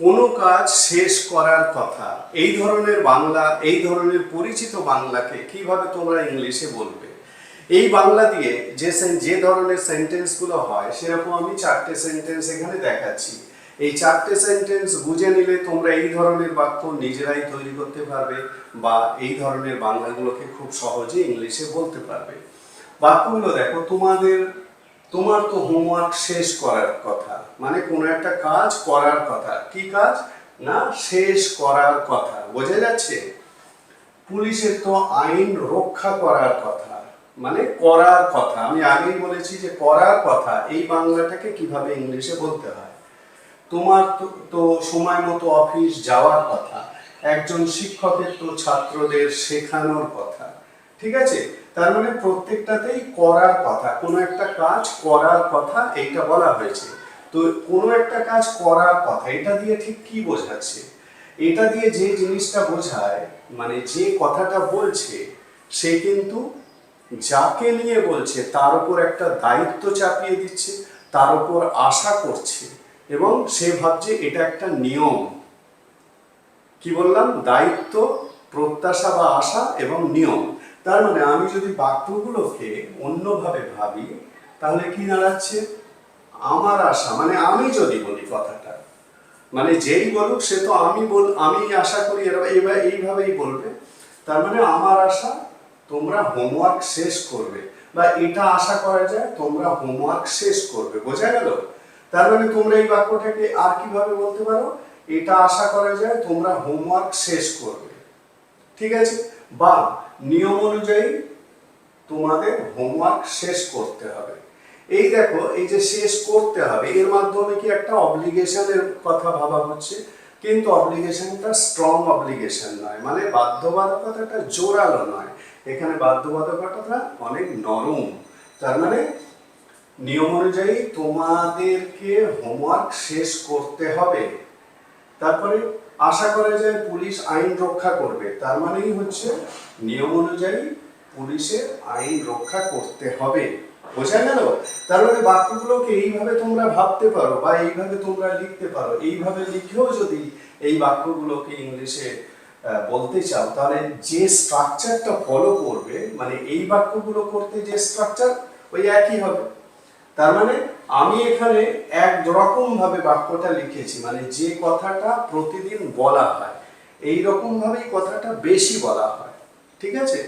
কোনো কাজ শেষ করার কথা। এই ধরনের বাংলা, এই ধরনের পরিচিত বাংলাকে কীভাবে তোমরা ইংলিশে বলবে? এই বাংলা দিয়ে যে যে ধরনের সেন্টেন্সগুলো হয়, সেরকম আমি চারটে সেন্টেন্স এখানে দেখাচ্ছি। এই চারটে সেন্টেন্স বুঝে নিলে তোমরা এই ধরনের বাক্য নিজেরাই তৈরি করতে পারবে বা এই ধরনের বাংলাগুলোকে খুব সহজে ইংলিশে বলতে পারবে। বাক্যগুলো দেখো, তোমাদের তোমার তো হোমওয়ার্ক শেষ করার কথা। মানে কোনো একটা কাজ করার কথা। কি কাজ? না, শেষ করার কথা। বোঝা যাচ্ছে? পুলিশের তো আইন রক্ষা করার কথা। মানে করার কথা। আমি আগেই বলেছি যে করার কথা। এই বাংলাটাকে কীভাবে ইংলিশে বলতে হয়? তোমার তো- সময় মতো অফিস যাওয়ার কথা। একজন শিক্ষকের তো ছাত্রদের শেখানোর কথা। ঠিক আছে? তার মানে প্রত্যেকটাতেই করার কথা, কোনো একটা কাজ করার কথা এইটা বলা হয়েছে। তো কোনো একটা কাজ করার কথা, এটা দিয়ে ঠিক কি বোঝাচ্ছে? এটা দিয়ে যে জিনিসটা বোঝায় মানে যে কথাটা বলছে, সে কিন্তু যাকে নিয়ে বলছে, তার উপর একটা দায়িত্ব চাপিয়ে দিচ্ছে, তার উপর আশা করছে, এবং সে ভাবছে এটা একটা নিয়ম। কি বললাম? দায়িত্ব, প্রত্যাশা বা আশা এবং নিয়ম। তার মানে আমি যদি বাক্যগুলোকে অন্যভাবে ভাবি, তাহলে কি দাঁড়াচ্ছে? আমার আশা মানে আমি যদি বলি কথাটা মানে যেই বলুক সে তো আমি বল, আমি আশা করি এবার এইভাবেই বলবে। তার মানে আমার আশা, তোমরা হোমওয়ার্ক শেষ করবে। বা এটা আশা করা যায়, তোমরা হোমওয়ার্ক শেষ করবে। বোঝা গেল? তার মানে তোমরা এই বাক্যটাকে আর কীভাবে বলতে পারো? এটা আশা করা যায়, তোমরা হোমওয়ার্ক শেষ করবে। ঠিক আছে? বা নিয়ম অনুযায়ী তোমাদের হোমওয়ার্ক শেষ করতে হবে। এই দেখো, এই যে শেষ করতে হবে, এর মাধ্যমে কি একটা অব্লিগেশনের কথা ভাবা হচ্ছে? কিন্তু অব্লিগেশনটা স্ট্রং অব্লিগেশন নয় মানে বাধ্যবাধকতাটা জোরালো নয়। এখানে বাধ্যবাধকতাটা অনেক নরম। তার মানে নিয়ম অনুযায়ী তোমাদেরকে হোমওয়ার্ক শেষ করতে হবে। তারপরে আশা করা যায় পুলিশ আইন রক্ষা করবে, তার মানেই হচ্ছে নিয়ম অনুযায়ী পুলিশের আইন রক্ষা করতে হবে। বোঝা গেল? তার মানে বাক্যগুলোকে এইভাবে তোমরা ভাবতে পারো বা এইভাবে তোমরা লিখতে পারো। এইভাবে লিখেও যদি এই বাক্যগুলোকে ইংলিশে বলতে চাও, তাহলে যে স্ট্রাকচারটা ফলো করবে মানে এই বাক্যগুলো করতে যে স্ট্রাকচার ওই একই হবে। তার মানে আমি এখানে এক ভাবে বাক্যটা লিখেছি মানে যে কথাটা প্রতিদিন বলা হয়, এই ভাবেই কথাটা বেশি বলা হয়, ঠিক আছে?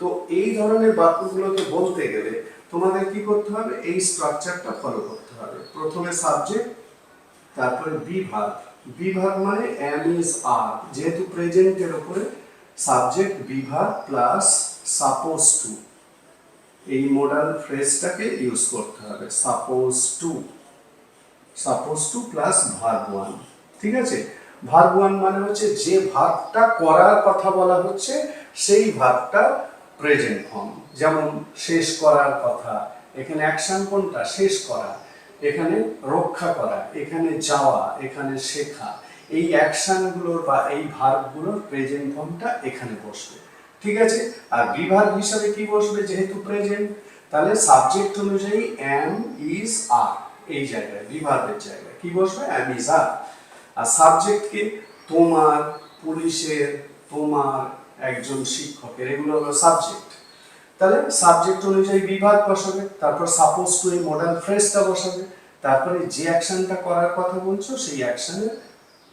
তো এই ধরনের বাক্যগুলোকে বলতে গেলে তোমাদের কি করতে হবে? এই স্ট্রাকচারটা ফলো করতে হবে। প্রথমে সাবজেক্ট তারপরে বিভাগ। বিভাগ মানে এম ইজ আর যেহেতু প্রেজেন্টের উপরে সাবজেক্ট বিভাগ প্লাস সাপোজ টু এই মোডাল ফ্রেজটাকে ইউজ করতে হবে। Suppose to suppose to plus verb one ঠিক আছে? ভার্ব ওয়ান মানে হচ্ছে যে ভার্বটা করার কথা বলা হচ্ছে, সেই ভার্বটা প্রেজেন্ট ফর্ম যেমন শেষ করার কথা। এখানে অ্যাকশন কোনটা? শেষ করা। এখানে রক্ষা করা। এখানে যাওয়া। এখানে শেখা। এই অ্যাকশনগুলোর বা এই ভার্বগুলোর প্রেজেন্ট ফর্মটা এখানে বসবে। ঠিক আছে? আর বিভাগ হিসাবে কি বসবে যেহেতু প্রেজেন্ট তাহলে সাবজেক্ট অনুযায়ী এম ইজ আর এই জায়গায়, বিভাগের জায়গায়। কি বসবে? এম ইজ আর আর সাবজেক্টকে তোমার, পুলিশের, তোমার, একজন শিক্ষকের, এগুলো হলো সাবজেক্ট তাহলে সাবজেক্ট অনুযায়ী বিভাগ বসাবে, তারপর সাপোজ টু এই মডার্ন ফ্রেজটা বসাবে, তারপরে যে অ্যাকশনটা করার কথা বলছো, সেই অ্যাকশনের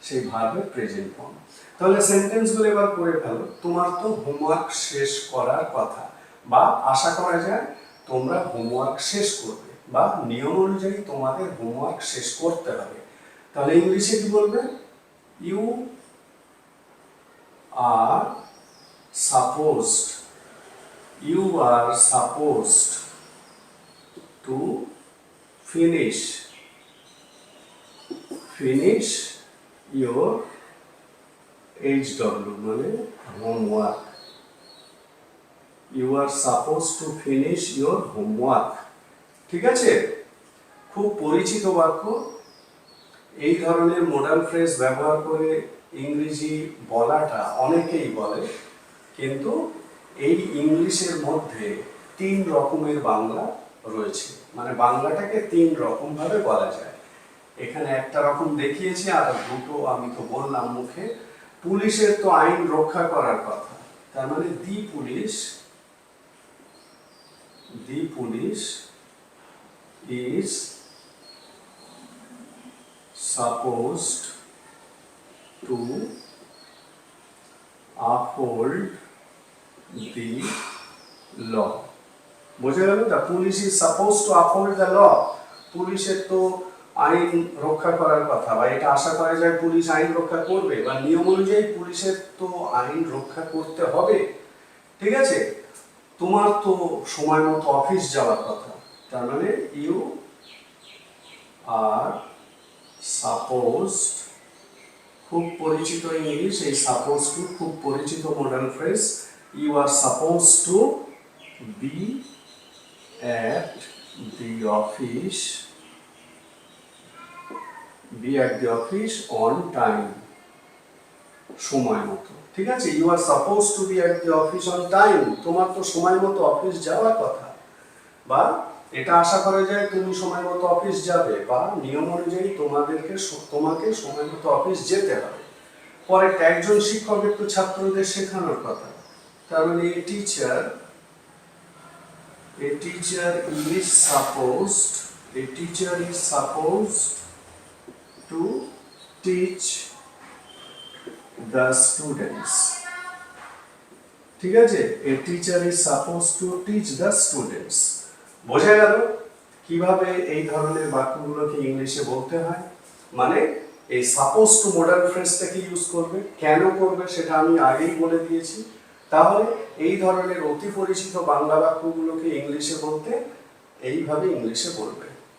সেই ভার্বের প্রেজেন্ট ফর্ম তাহলে সেন্টেন্সগুলো এবার করে ফেলো। তোমার তো হোমওয়ার্ক শেষ করার কথা। বা আশা করা যায় তোমরা হোমওয়ার্ক শেষ করবে বা নিয়ম অনুযায়ী তোমাদের হোমওয়ার্ক শেষ করতে হবে। তাহলে ইংলিশে কি বলবে? You are supposed you are supposed to finish finish your HW মানে homework. You are supposed to finish your homework. ঠিক আছে? খুব পরিচিত বাক্য। এই ধরনের মডার্ন ফ্রেজ ব্যবহার করে ইংরেজি বলাটা অনেকেই বলে, কিন্তু এই ইংলিশের মধ্যে তিন রকমের বাংলা রয়েছে। মানে বাংলাটাকে তিন রকম ভাবে বলা যায়। এখানে একটা রকম দেখিয়েছি, আর দুটো আমি তো বললাম মুখে। পুলিশের তো আইন রক্ষা করার কথা। তার মানে the police the police is supposed to uphold the law বোঝা গেল the police is suppose to uphold the law পুলিশের তো আইন রক্ষা করার কথা বা এটা আশা করা যায় পুলিশ আইন রক্ষা করবে বা নিয়ম অনুযায়ী পুলিশের তো আইন রক্ষা করতে হবে। ঠিক আছে? তোমার তো সময় মতো অফিস যাওয়ার কথা। তার মানে ইউ আর সাপোজ খুব পরিচিত ইংলিশ, এই সাপোজ টু খুব পরিচিত modern phrase you are suppose to be at the office be at the office on time সময় মতো ঠিক আছে? You are suppose to be at the office on time তোমার তো সময় মতো অফিস যাওয়ার কথা। বা এটা আশা করা যায় তুমি সময় মতো অফিস যাবে বা নিয়ম অনুযায়ী তোমাদেরকে তোমাকে সময় মতো অফিস যেতে হবে। পরে একজন শিক্ষকের তো ছাত্রদের শেখানোর কথা। তার মানে a teacher A teacher is supposed, a teacher is supposed to teach the students. ঠিক আছে? A teacher is supposed to teach the students. বোঝা গেল? কীভাবে এই ধরনের বাক্যগুলোকে ইংলিশে বলতে হয়? মানে এই সাপোজ টু মডার্ন ফ্রেজটাকে ইউজ করবে। কেন করবে সেটা আমি আগেই বলে দিয়েছি। তাহলে এই ধরনের অতি পরিচিত বাংলা বাক্যগুলোকে ইংলিশে বলতে এইভাবে ইংলিশে বলবে।